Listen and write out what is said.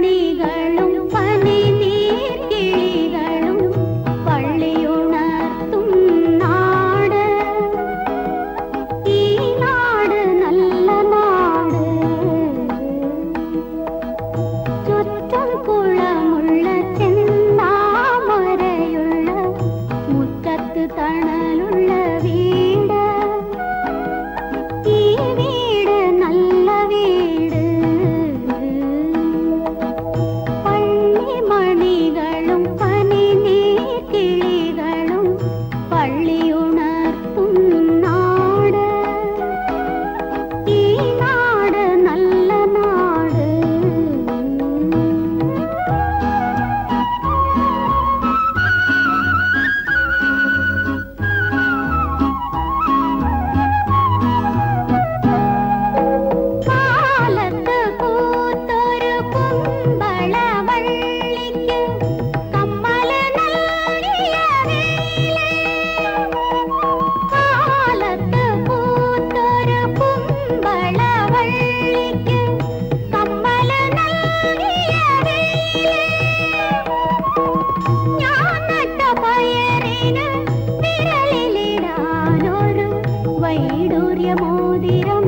ಧ್ವನಿಗಳ వైడూర్యమోదిరా.